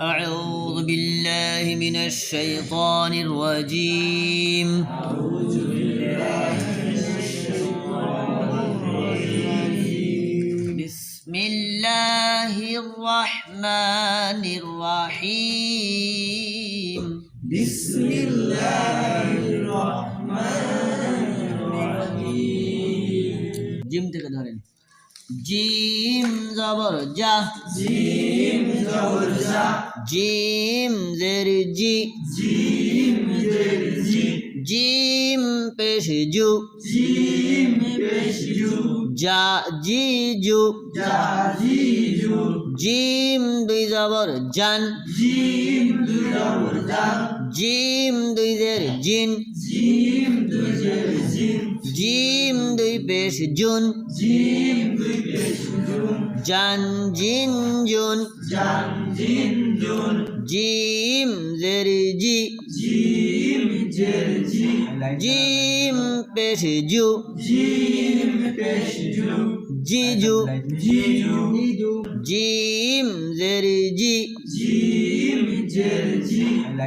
أعوذ بالله من الشيطان الرجيم بسم الله الرحمن الرحيم بسم الله الرحمن الرحيم gym থেকে ধরেন gym জবর যা জিম জবর জা জিম জের জি। জিম জের জি জিম পেশ জু। জিম পেশ জু যা জি জু। জা জি জু জিম দুই জবর জান। জিম দুই জবর জা জিম দুই জের জিন। জিম দুই জের জিম জিম দুই পেশ জুন জিম দুই পেশ জুন জান জিন জুন। জান জিন জুন। জিম জের জি। জিম জের জি। জিম পেশ জু। জিম পেশ জু। জিজু জি। জু জিম জের জি। জিম জের জি।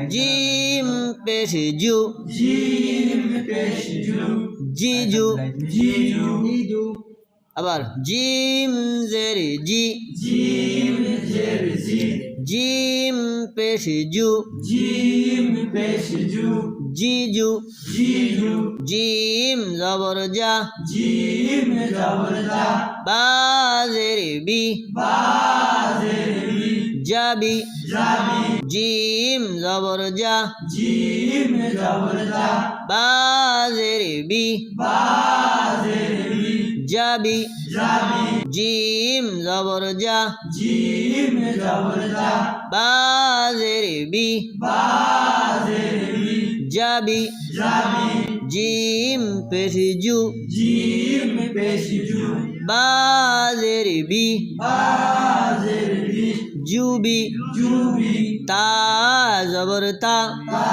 জিম পেশ জু। জিম পেশ জু। জিজু জি জু। আবার জিম জের জি। জিম জের জি। জিম পেশ জু। জিম পেশ জু। জিজু। জি জু জিম জবর যা জিম জবর জা। বা জের বি। বা জের বি। যাবি জাবি। জিম জবর যা জিম জবর জা। বা জের বি। বা জের বি। জাবি জিম জবর যা। জিম জবর জা বা জের বি। বা জের বি। যাবি। জাবি জিম পেশ জু। জিম পেশ জু। বা জের বি। বা জের বি। জুবি। জুবি। তা জবর তা তা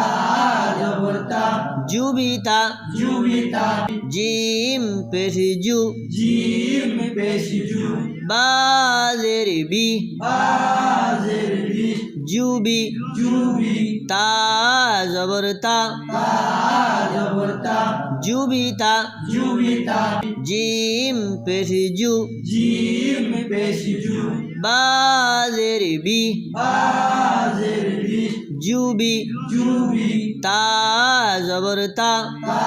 জবর তা জুবিতা জুবিতা জিম পেশ জু জিম পেশ জু বা জের বি বা জের বি জুবি জুবি তা জবর তা তা জবর তা জুবিতা। জুবিতা। জিম পেশি জু। জিম পেশি জু। বাজের বি। বাজের বি। জুবি। জুবি। তা জবর তা তা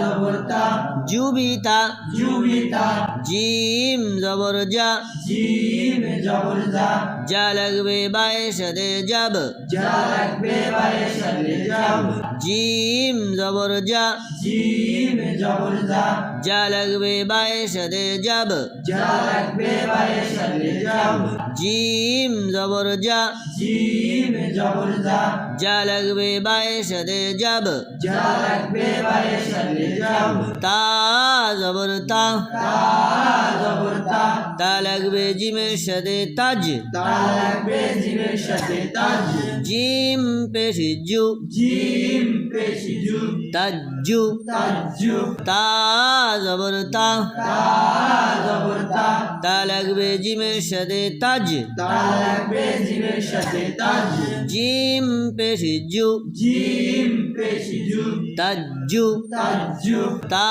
জবর তা জুবিতা। জুবিতা। জিম জবর যা জিম জবর জা যা লাগবে বায়ে সাথে যাব যা লাগবে বায়ে সাথে যাব জিম জবর যা জিম জবর জা যা লাগবে বায়ে সাথে যাব যা লাগবে বায়ে সাথে যাব জিম জবর যা জিম জবর জা যা লাগবে বায়ে সাথে যাব যা লাগবে বায়ে সাথে যাব তা জবর তা তা জবর তা লাগবে জিমের সাথে তাজ। তা লাগবে জিমের সাথে তাজ জিম পেশি জু। জিম পেশি জু। তাজু তাজু তা জবর তা তা তা লাগবে জিমের সাথে তাজ। তা লাগবে জিমের সাথে তাজ। জিম পেশ জু। জিম পেশ জু। তাজু তাজু তা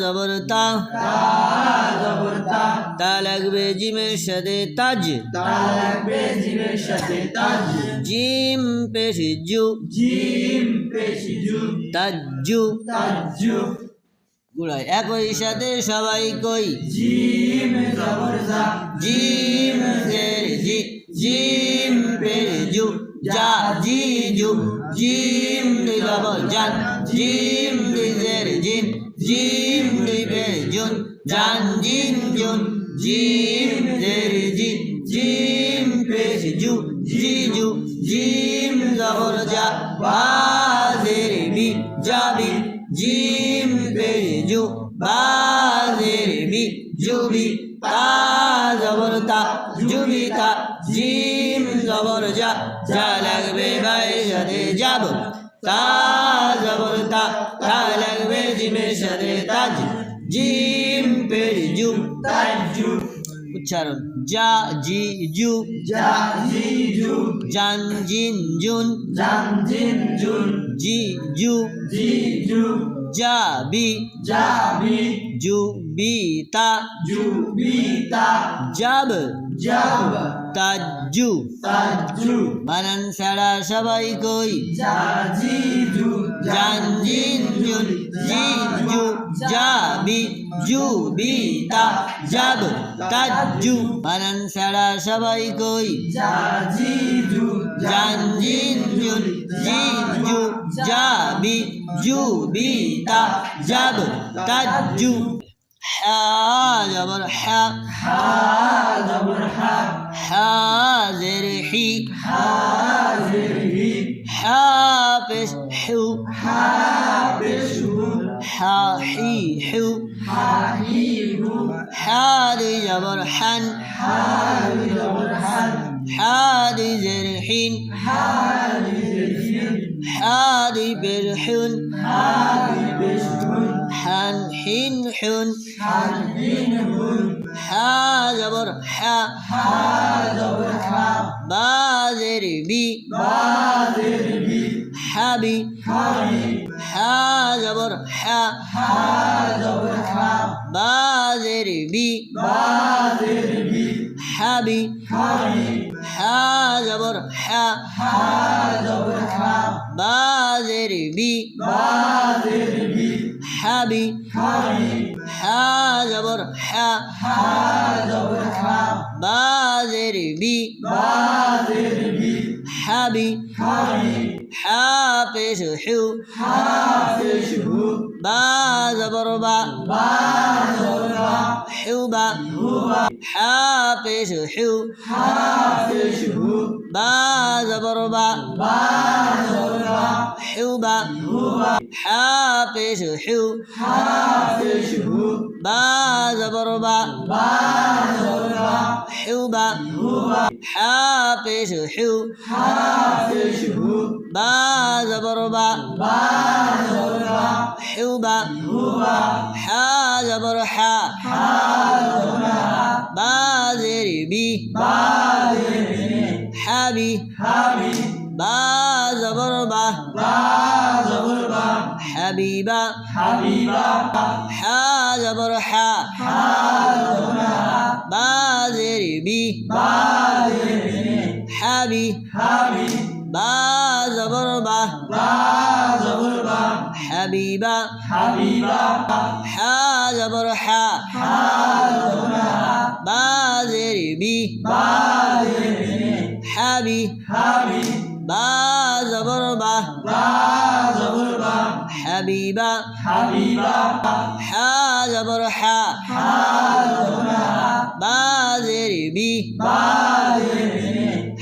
জবর তা। তা জবর তা। তা লাগবে জিমের সাথে তাজ। তা লাগবে জিমের সাথে তাজ। জিম পেশ জু। জিম পেশ জু। তাজু তাজু গুড়ায় একই সাথে সবাই কই? জিম জবর জা জিম জের জি জিম পেশ জু যা জি জু জিম জবর জান জিম দুই জের জিন জিম পেশ জুন জান জিন জুন জিম জের জি তা জবর তা জুবি তা, জিম জবর যা যা লাগবে ভাই সাথে যাব। তা জবর তা তা লাগবে জিমের সাথে তাজ, জিম উচ্চারণ। যা জি জু। জা জি জু। জান জিন জুন। জান জিন জুন। জি জু। জি জু। জা বি জাবি জু বি তা। জুবিতা জাব। জাব তাজু তাজু বানান ছাড়া সবাই কই? জাজিজু জান জিন জুন। জি জু। জা। বি। জু বি তা জাব তাজু বানান সবাই কই জাজিজু জুন জি জু জা বি জু বি তা জাব তাজু হা জবর হা জবর হা হা জের হি হাজিরহি হা পেশ হু হাবিশু হা হি হু হাহিহু হা রি জবর হান হালি জবর হান হা রি জের হিন হালিহিন হা রি বের হুন হালিবিশুন হান হিন হুন হালিনহুন হা জবর হা জবর হা বা জের বি বাদিরবি হাবি হাবি হা জবর হা জবর হা। বা। জের বি। বাদিরবি হাবি হাবি হা জবর হা। জবর হা বা। জের বি। বাদিরবি হাবি হাবি হা জবর হা। জবর হা। বা জের বি। হাবি হাবি হা পেশ হু হাফিশহু হু বা হা পেশ হু হাফিশহু বা জবর বা জবর বা হু বা হা পেশ হু হাফিশহু বা জবর বা জবর বা বি হাবি। হাবি বা জবর বা জবর বা হাবিবা। হাবিবা হা জবর হা বা জের বি বাদিরবি হাবি। হাবি বা জবর বা জবর বা হাবিবা। হাবিবা হা জবর হা বা জের বি বাদিরবি হাবি। হাবি বা জবর বা জবর বা হাবিবা। হাবিবা হা জবর হা বা জের বি বাদিরবি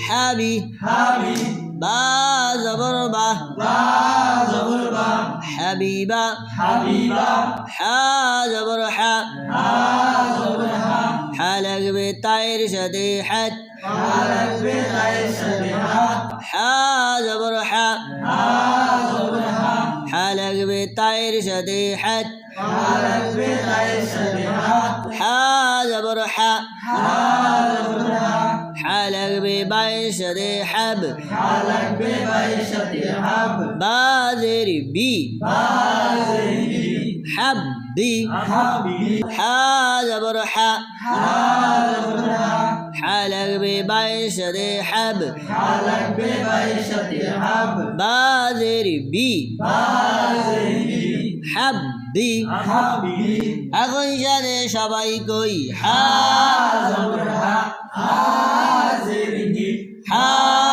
হাবি। হাবি বা বা জবর বা হাবিবা হাবিবা হা জবর হা জবর হা হা লাগবে তায়ের সাথে হাত লাগবে তায়ের সাথে হাত হা জবর হা জবর হা হা লাগবে তায়ের সাথে হাত লাগবে তায়ের সাথে হাত লাগবে বায়ের সাথে হাব। লাগবে তায়ের সাথে হাব। বাজের বি। বাদিরবি হাব্বি হাবি হা জবর হা। জবর হা হা। লাগবে বায়ের সাথে হাব। লাগবে তায়ের সাথে হাব। বাজের বি। বাদিরবি হাব্বি হাবি এখন সাথে সবাই কই হা। জবর হা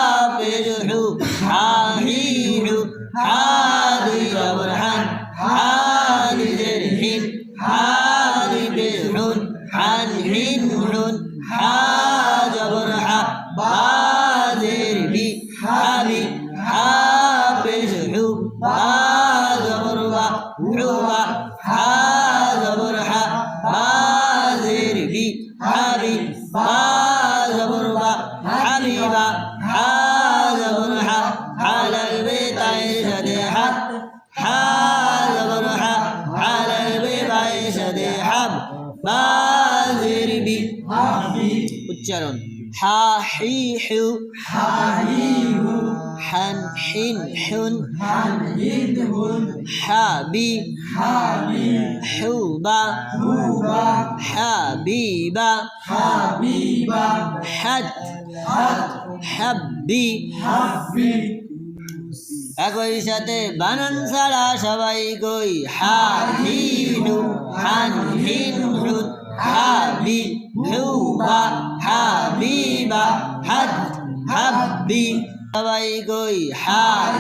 হাবি হাবি হুবা হুবা হাবিবা হাবিবা হাদ হাত হাব্বি হাব্বি। একই সাথে বানান ছাড়া সবাই কই? হাবিহু কই